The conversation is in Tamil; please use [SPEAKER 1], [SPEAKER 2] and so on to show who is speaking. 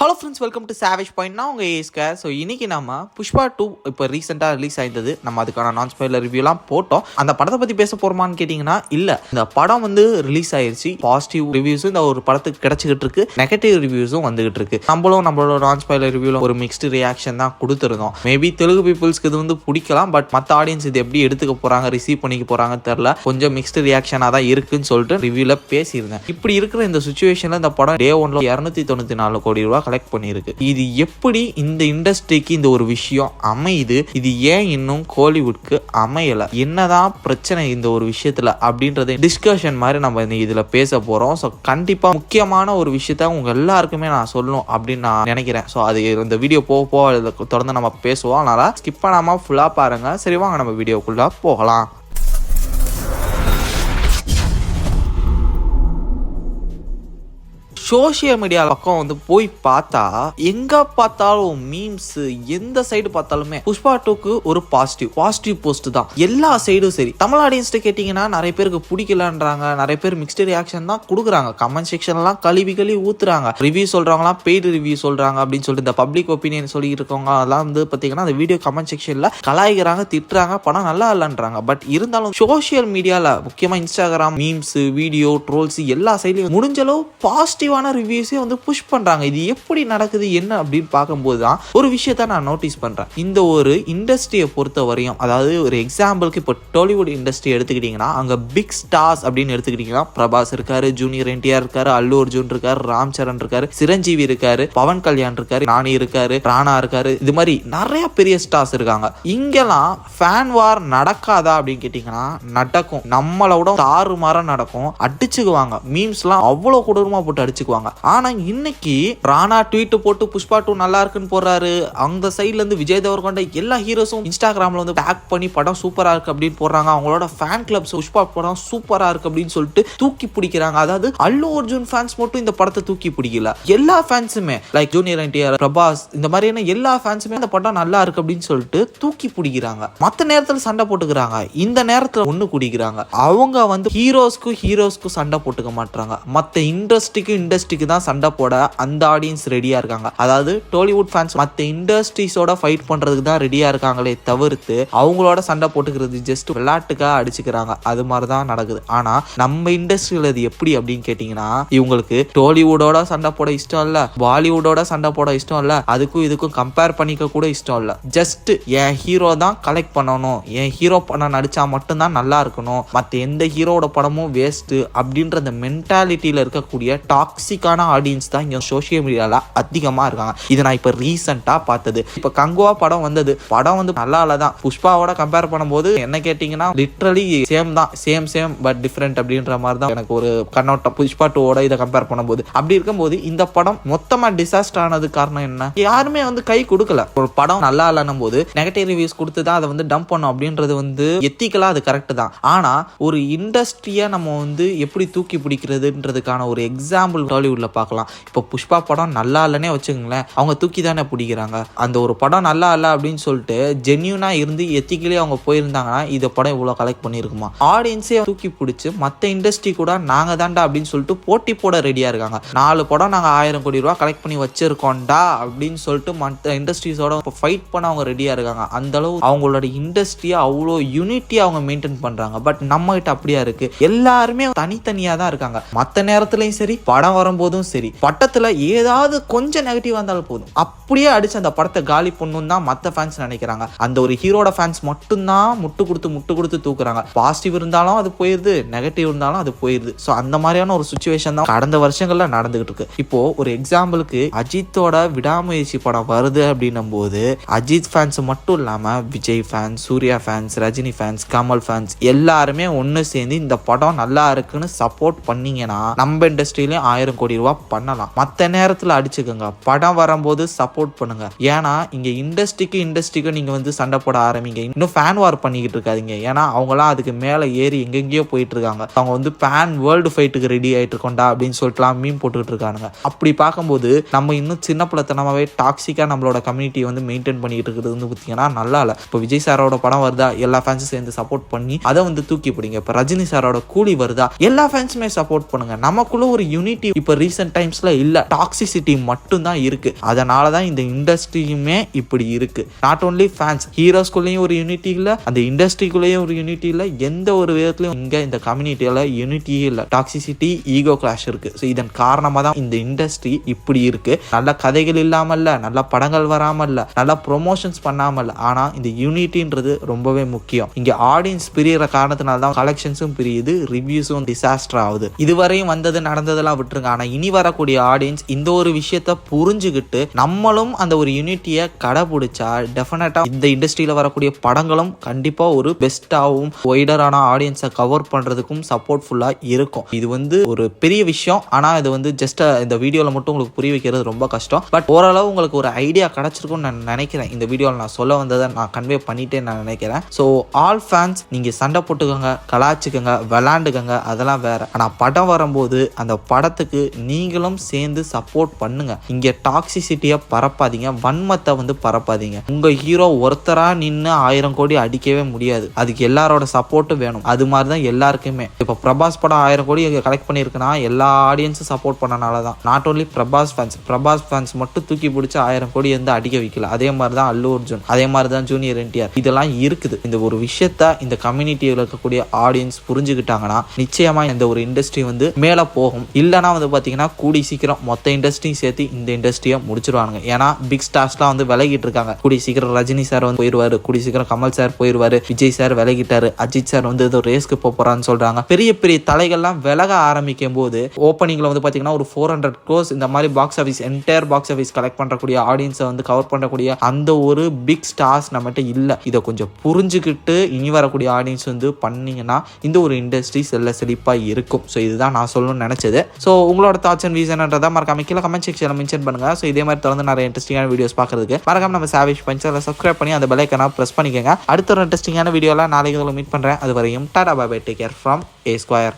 [SPEAKER 1] Hello friends welcome to savage point நான் உங்கள் ஏஸ்கர் ஸோ இன்றைக்கி நம்ம புஷ்பா டூ இப்போ ரீசெண்டாக ரிலீஸ் ஆயிருந்தது. நம்ம அதுக்கான நான் ஸ்பாயிலர் ரிவ்யூலாம் போட்டோம். அந்த படத்தை பற்றி பேச போகிறோமான்னு கேட்டிங்கன்னா இல்லை. இந்த படம் வந்து ரிலீஸ் ஆயிருச்சு. பாசிட்டிவ் ரிவ்யூஸும் இந்த ஒரு படத்துக்கு கிடச்சிக்கிட்டு இருக்கு. நெகட்டிவ் ரிவ்யூஸும் வந்துகிட்டு இருக்கு. நம்மளும் நம்மளோட நான் ஸ்பாயிலர் ரிவ்யூவில் ஒரு மிக்ஸ்டு ரியாக்ஷன் தான் கொடுத்துருந்தோம். மேபி தெலுங்கு பீப்புள்ஸ்க்கு இது வந்து பிடிக்கலாம் பட் மற்ற ஆடியன்ஸ் இது எப்படி எடுத்துக்க போகிறாங்க ரிசீவ் பண்ணிக்க போகிறாங்கன்னு தெரில கொஞ்சம் மிக்ஸ்டு ரியாக்ஷனாக தான் இருக்குன்னு சொல்லிட்டு ரிவ்யூவில் பேசியிருந்தேன். இப்படி இருக்கிற இந்த சுச்சுவேஷனில் இந்த படம் டே ஒன்ல இரநூத்தி தொண்ணூற்றி நாலு கோடி ரூபா கலெக்ட் பண்ணியிருக்கு. இது எப்படி இந்த இண்டஸ்ட்ரிக்கு இந்த ஒரு விஷயம் அமையுது? இது ஏன் இன்னும் கோலிவுட்க்கு அமையல? என்னதான் பிரச்சனை இந்த ஒரு விஷயத்துல அப்படின்றத டிஸ்கஷன் மாதிரி நம்ம இதில் இதுல பேச போறோம். ஸோ கண்டிப்பா முக்கியமான ஒரு விஷயத்த உங்க எல்லாருக்குமே நான் சொல்லணும் அப்படின்னு நான் நினைக்கிறேன். ஸோ அது இந்த வீடியோ போக போக தொடர்ந்து நம்ம பேசுவோம். அதனால ஸ்கிப் பண்ணாம ஃபுல்லா பாருங்க. சரி வாங்க நம்ம வீடியோக்குள்ள போகலாம். சோஷியல் மீடியா பக்கம் வந்து போய் பார்த்தா எங்க பார்த்தாலும் மீம்ஸ் எந்த சைடு பார்த்தாலுமே புஷ்பா டூக்கு ஒரு பாசிட்டிவ் பாசிட்டிவ் போஸ்ட் தான். எல்லா சைடும் சரி. தமிழ் ஆடியன்ஸ்ட்டு கேட்டிங்கன்னா நிறைய பேருக்கு பிடிக்கலன்றாங்க. நிறைய பேர் மிக்ஸ்டு ரியாக்ஷன் தான் கொடுக்குறாங்க. கமெண்ட் செக்ஷன்லாம் கழுவி கழுவி ஊத்துறாங்க. ரிவ்யூ சொல்றவங்களாம் பெய்டு ரிவ்யூ சொல்றாங்க அப்படின்னு சொல்லிட்டு இந்த பப்ளிக் ஒப்பீனியன் சொல்லி இருக்கவங்க அதெல்லாம் வந்து பார்த்தீங்கன்னா அந்த வீடியோ கமெண்ட் செக்ஷன்ல கலாய்க்கிறாங்க திட்டுறாங்க. படம் நல்லா இல்லைன்றாங்க. பட் இருந்தாலும் சோஷியல் மீடியாவில் முக்கியமாக இன்ஸ்டாகிராம் மீம்ஸ் வீடியோ ட்ரோல்ஸ் எல்லா சைட்லையும் முடிஞ்ச அளவு நெகட்டிவான ரிவ்யூஸே வந்து புஷ் பண்ணுறாங்க இது எப்படி நடக்குது என்ன அப்படின்னு பார்க்கும்போது தான் ஒரு விஷயத்த நான் நோட்டீஸ் பண்ணுறேன் இந்த ஒரு இண்டஸ்ட்ரியை பொறுத்த வரையும் அதாவது ஒரு எக்ஸாம்பிளுக்கு இப்போ டாலிவுட் இண்டஸ்ட்ரி எடுத்துக்கிட்டிங்கன்னா அங்கே பிக் ஸ்டார்ஸ் அப்படின்னு எடுத்துக்கிட்டிங்கன்னா பிரபாஸ் இருக்காரு ஜூனியர் என்டிஆர் இருக்காரு அல்லு அர்ஜுன் இருக்காரு ராம் சரண் இருக்காரு சிரஞ்சீவி இருக்காரு பவன் கல்யாண் இருக்காரு நானி இருக்காரு ராணா இருக்காரு இது மாதிரி நிறைய பெரிய ஸ்டார்ஸ் இருக்காங்க. இங்கெல்லாம் ஃபேன் வார் நடக்காதா அப்படின்னு கேட்டிங்கன்னா நடக்கும். நம்மளோட தாறுமாற நடக்கும். அடிச்சுக்குவாங்க. மீம்ஸ்லாம் அவ்வளோ கொடூரமா போட்டு வச்சுக்குவாங்க ஆனா இன்னைக்கு ராணா ட்வீட் போட்டு புஷ்பா டூ நல்லா இருக்குன்னு போடுறாரு. அந்த சைட்ல இருந்து விஜய் தேவர்கொண்ட எல்லா ஹீரோஸும் இன்ஸ்டாகிராம்ல வந்து பேக் பண்ணி படம் சூப்பரா இருக்கு அப்படின்னு போடுறாங்க. அவங்களோட ஃபேன் கிளப்ஸ் புஷ்பா படம் சூப்பரா இருக்கு அப்படின்னு சொல்லிட்டு தூக்கி பிடிக்கிறாங்க. அதாவது அல்லு அர்ஜுன் ஃபேன்ஸ் மட்டும் இந்த படத்தை தூக்கி பிடிக்கல. எல்லா ஃபேன்ஸுமே லைக் ஜூனியர் என்டிஆர் பிரபாஸ் இந்த மாதிரியான எல்லா ஃபேன்ஸுமே இந்த படம் நல்லா இருக்கு அப்படின்னு சொல்லிட்டு தூக்கி பிடிக்கிறாங்க. மற்ற நேரத்தில் சண்டை போட்டுக்கிறாங்க. இந்த நேரத்தில் ஒன்று குடிக்கிறாங்க. அவங்க வந்து ஹீரோஸ்க்கும் ஹீரோஸ்க்கும் சண்டை போட்டுக்க மாட்டாங்க மற்ற இண்டஸ்ட்ரிக்கு இண்டஸ்ட்ரிக்கு தான் சண்டை போட அந்த ஆடியன்ஸ் ரெடியாக இருக்காங்க. அதாவது டோலிவுட் ஃபேன்ஸ் மற்ற இண்டஸ்ட்ரீஸோட ஃபைட் பண்ணுறதுக்கு தான் ரெடியாக இருக்காங்களே தவிர்த்து அவங்களோட சண்டை போட்டுக்கிறது ஜஸ்ட் விளையாட்டுக்காக அடிச்சுக்கிறாங்க. அது மாதிரி தான் நடக்குது. ஆனால் நம்ம இண்டஸ்ட்ரியில் இது எப்படி அப்படின்னு கேட்டிங்கன்னா இவங்களுக்கு டோலிவுடோட சண்டை போட இஷ்டம் இல்லை பாலிவுடோட சண்டை போட இஷ்டம் இல்லை அதுக்கும் இதுக்கும் கம்பேர் பண்ணிக்க கூட இஷ்டம் இல்லை. ஜஸ்ட் என் ஹீரோ தான் கலெக்ட் பண்ணணும். என் ஹீரோ படம் நடிச்சா மட்டும்தான் நல்லா இருக்கணும். மற்ற எந்த ஹீரோட படமும் வேஸ்ட்டு அப்படின்ற அந்த மென்டாலிட்டியில் இருக்கக்கூடிய டாக்ஸ் டாக்ஸிக்கான ஆடியன்ஸ் தான் இங்கே சோஷியல் மீடியாவில் அதிகமாக இருக்காங்க. இது நான் இப்போ ரீசெண்டாக பார்த்தது. இப்போ கங்குவா படம் வந்தது. படம் வந்து நல்லா இல்லை தான். புஷ்பாவோட கம்பேர் பண்ணும்போது என்ன கேட்டிங்கன்னா லிட்ரலி சேம் தான். சேம் சேம் பட் டிஃப்ரெண்ட் அப்படின்ற மாதிரி தான் எனக்கு ஒரு கண்ணோட்டம். புஷ்பா டூவோட இதை கம்பேர் பண்ணும்போது. அப்படி இருக்கும்போது இந்த படம் மொத்தமாக டிசாஸ்டர் ஆனது காரணம் என்ன? யாருமே வந்து கை கொடுக்கல. ஒரு படம் நல்லா இல்லைன்னும் போது நெகட்டிவ் ரிவ்யூஸ் கொடுத்து தான் அதை வந்து டம்ப் பண்ணும் அப்படின்றது வந்து எத்திக்கலாக அது கரெக்ட் தான். ஆனால் ஒரு இண்டஸ்ட்ரியை நம்ம வந்து எப்படி தூக்கி பிடிக்கிறதுன்றதுக்கான ஒரு எக்ஸாம்பிள் டாலிவுட்ல பார்க்கலாம். இப்போ புஷ்பா படம் நல்லா இல்லைன்னே வச்சுக்கோங்களேன் அவங்க தூக்கி தானே பிடிக்கிறாங்க. அந்த ஒரு படம் நல்லா இல்லை அப்படின்னு சொல்லிட்டு ஜென்யூனா இருந்து எத்திக்கலே அவங்க போயிருந்தாங்கன்னா இந்த படம் இவ்வளோ கலெக்ட் பண்ணியிருக்குமா? ஆடியன்ஸே தூக்கி பிடிச்சி மற்ற இண்டஸ்ட்ரி கூட நாங்கள் தான்டா அப்படின்னு சொல்லிட்டு போட்டி போட ரெடியாக இருக்காங்க. நாலு படம் நாங்கள் ஆயிரம் கோடி ரூபா கலெக்ட் பண்ணி வச்சிருக்கோம்டா அப்படின்னு சொல்லிட்டு மற்ற இண்டஸ்ட்ரீஸோட இப்போ ஃபைட் பண்ண அவங்க ரெடியாக இருக்காங்க. அந்த அளவு அவங்களோட இண்டஸ்ட்ரியை அவ்வளோ யூனிட்டி அவங்க மெயின்டைன் பண்ணுறாங்க பட் நம்ம கிட்ட அப்படியா இருக்கு? எல்லாருமே தனித்தனியாக தான் இருக்காங்க. மற்ற நேரத்துலையும் சரி படம் வரும்போதும் சரி. பட்டத்தில் ஏதாவது கொஞ்சம் நெகட்டிவ் வந்தாலும் போதும். அப்படியே அடிச்சு அந்த படத்தை காலி பண்ணணும் தான் மற்ற ஃபேன்ஸ் நினைக்கிறாங்க. அந்த ஒரு ஹீரோட ஃபேன்ஸ் மட்டும்தான் முட்டு கொடுத்து முட்டு கொடுத்து தூக்குறாங்க. பாசிட்டிவ் இருந்தாலும் அது போயிருது நெகட்டிவ் இருந்தாலும் அது போயிருது. ஸோ அந்த மாதிரியான ஒரு சுச்சுவேஷன் தான் கடந்த வருஷங்கள்ல நடந்துகிட்டு இருக்கு. இப்போ ஒரு எக்ஸாம்பிளுக்கு அஜித்தோட விடாமுயற்சி படம் வருது அப்படின்னும் போது அஜித் ஃபேன்ஸ் மட்டும் இல்லாம Vijay fans Suriya fans Rajini fans Kamal fans எல்லாருமே ஒன்று சேர்ந்து இந்த படம் நல்லா இருக்குன்னு சப்போர்ட் பண்ணீங்கன்னா நம்ம இண்டஸ்ட்ரியிலும் ஆயிரம் கோடி ரூபாய் பண்ணலாம். மற்ற நேரத்தில் அடிச்சுக்கோங்க. படம் வரும்போது சப்போர்ட் பண்ணுங்க. ஏன்னா இங்க இண்டஸ்ட்ரிக்கு இண்டஸ்ட்ரிக்கு நீங்க வந்து சண்டை போட ஆரம்பிங்க. இன்னும் ஃபேன் வார் பண்ணிக்கிட்டு இருக்காதீங்க. ஏன்னா அவங்களாம் அதுக்கு மேலே ஏறி எங்கெங்கேயோ போயிட்டு இருக்காங்க அவங்க வந்து பேன் வேர்ல்டு ஃபைட்டுக்கு ரெடி ஆயிட்டு இருக்கோண்டா அப்படின்னு சொல்லிட்டுலாம் மீன் போட்டுக்கிட்டு இருக்கானுங்க. அப்படி பார்க்கும்போது நம்ம இன்னும் சின்ன பிள்ளைத்தனமாவே டாக்ஸிக்காக நம்மளோட கம்யூனிட்டி வந்து மெயின்டைன் பண்ணிட்டு இருக்கிறது வந்து பார்த்தீங்கன்னா நல்லா இல்லை. இப்போ விஜய் சாரோட படம் வருதா? எல்லா ஃபேன்ஸும் சேர்ந்து சப்போர்ட் பண்ணி அதை வந்து தூக்கி பிடிங்க. இப்போ ரஜினி சாரோட கூலி வருதா? எல்லா ஃபேன்ஸுமே சப்போர்ட் பண்ணுங்க. நமக்குள்ள ஒரு யூனிட்டி இப்போ ரீசெண்ட் டைம்ஸில் இல்லை. டாக்ஸிசிட்டி மட்டும்தான் இருக்குது அதனால தான் இந்த இண்டஸ்ட்ரியுமே இப்படி இருக்குது நாட் ஓன்லி ஃபேன்ஸ் ஹீரோஸ்குள்ளேயும் ஒரு யூனிட்டி இல்லை. அந்த இண்டஸ்ட்ரிக்குள்ளேயும் ஒரு யூனிட்டி இல்லை. எந்த ஒரு விதத்துலையும் இங்கே இந்த கம்யூனிட்டியில் யூனிட்டியே இல்லை. டாக்ஸிசிட்டி ஈகோ கிளாஷ் இருக்குது ஸோ இதன் காரணமாக தான் இந்த இண்டஸ்ட்ரி இப்படி இருக்குது நல்ல கதைகள் இல்லாமல் நல்ல படங்கள் வராமல் நல்ல ப்ரொமோஷன்ஸ் பண்ணாமல் ஆனால் இந்த யூனிட்டின்றது ரொம்பவே முக்கியம். இங்கே ஆடியன்ஸ் பிரியற காரணத்தினால தான் கலெக்ஷன்ஸும் பிரியுது ரிவ்யூஸும் டிசாஸ்டர் ஆகுது. இதுவரையும் வந்தது நடந்ததெல்லாம் விட்டுருங்க. ஆனால் இனி வரக்கூடிய ஆடியன்ஸ் இந்த ஒரு விஷயத்த புரிஞ்சுக்கிட்டு நம்மளும் அந்த ஒரு யூனிட்டியை கடைபிடிச்சா டெஃபினட்டாக இந்த இண்டஸ்ட்ரியில் வரக்கூடிய படங்களும் கண்டிப்பாக ஒரு பெஸ்ட்டாகவும் ஒய்டரான ஆடியன்ஸை கவர் பண்ணுறதுக்கும் சப்போர்ட்ஃபுல்லாக இருக்கும். இது வந்து ஒரு பெரிய விஷயம். ஆனால் இது வந்து ஜஸ்ட் இந்த வீடியோவில் மட்டும் உங்களுக்கு புரிய வைக்கிறது ரொம்ப கஷ்டம். பட் ஓரளவு உங்களுக்கு ஒரு ஐடியா கிடைச்சிருக்கும்னு நான் நினைக்கிறேன். இந்த வீடியோவில் நான் சொல்ல வந்ததை நான் கன்வே பண்ணிட்டே நான் நினைக்கிறேன். ஸோ ஆல் ஃபேன்ஸ் நீங்கள் சண்டை போட்டுக்கோங்க கலாச்சிக்கோங்க விளாண்டுக்கோங்க அதெல்லாம் வேறு. ஆனால் படம் வரும்போது அந்த படத்துக்கு நீங்களும் சேர்ந்து சப்போர்ட் பண்ணுங்க. இங்க டாக்ஸிசிட்டியை பரப்பாதீங்க. வன்மத்தை வந்து பரப்பாதீங்க. உங்க ஹீரோ ஒருத்தரா நின்று ஆயிரம் கோடி அடிக்கவே முடியாது. அதுக்கு எல்லாரோட சப்போர்ட்டும் வேணும். அது மாதிரி தான் எல்லாருக்குமே. இப்போ பிரபாஸ் படம் ஆயிரம் கோடி கலெக்ட் பண்ணியிருக்குன்னா எல்லா ஆடியன்ஸும் சப்போர்ட் பண்ணனால தான் not only Prabhas fans Prabhas fans மட்டும் தூக்கி பிடிச்சி ஆயிரம் கோடி வந்து அடிக்க வைக்கல. அதே மாதிரி தான் அல்லு அர்ஜுன் அதே மாதிரி தான் ஜூனியர் என்டிஆர் இதெல்லாம் இருக்குது. இந்த ஒரு விஷயத்த இந்த கம்யூனிட்டியில் இருக்கக்கூடிய ஆடியன்ஸ் புரிஞ்சுக்கிட்டாங்கன்னா நிச்சயமா இந்த ஒரு இண்டஸ்ட்ரி வந்து மேலே போகும். இல்லைனா வந்து வந்து பார்த்தீங்கன்னா கூடி சீக்கிரம் மொத்த இண்டஸ்ட்ரியும் சேர்த்து இந்த இண்டஸ்ட்ரியை முடிச்சிருவாங்க ஏன்னா பிக் ஸ்டார்ஸ்லாம் வந்து விலகிட்டு இருக்காங்க. கூடி சீக்கிரம் ரஜினி சார் வந்து போயிடுவாரு கூடி சீக்கிரம் கமல் சார் போயிடுவாரு விஜய் சார் விலகிட்டாரு. அஜித் சார் வந்து ஏதோ ரேஸ்க்கு போகிறான்னு சொல்கிறாங்க பெரிய பெரிய தலைகள்லாம் விலக ஆரம்பிக்கும் போது ஓப்பனிங்கில் வந்து பார்த்தீங்கன்னா ஒரு ஃபோர் ஹண்ட்ரட் க்ரோஸ் இந்த மாதிரி box office entire box office collect பண்ணக்கூடிய ஆடியன்ஸை வந்து கவர் பண்ணக்கூடிய அந்த ஒரு பிக் ஸ்டார்ஸ் நம்மகிட்ட இல்லை. இதை கொஞ்சம் புரிஞ்சுக்கிட்டு இனி வரக்கூடிய ஆடியன்ஸ் வந்து பண்ணீங்கன்னா இந்த ஒரு இண்டஸ்ட்ரி செல்ல செழிப்பாக இருக்கும். ஸோ இதுதான் நான் சொல்லணும்னு நினச்சது. ஸோ உங்களோட தாட்ஸ் அண்ட் ரீசன்ன்றதை மறக்காம கீழே கமெண்ட் செக்ஷனில் மென்ஷன் பண்ணுங்க. ஸோ இதே மாதிரி தொடர்ந்து நிறைய இன்ட்ரெஸ்டிங்கான வீடியோஸ் பார்க்கறதுக்கு மறக்காம நம்ம சாவேஷ் பஞ்சரில் சப்ஸ்கிரைப் பண்ணி அந்த பெல்லைக்கனா ப்ரெஸ் பண்ணிக்கோங்க. அடுத்த ஒரு இன்ட்ரெஸ்டிங்கான வீடியோவில் நாளைக்கு உங்களை மீட் பண்ணுறேன் அது வரையும் tata bye take care from A square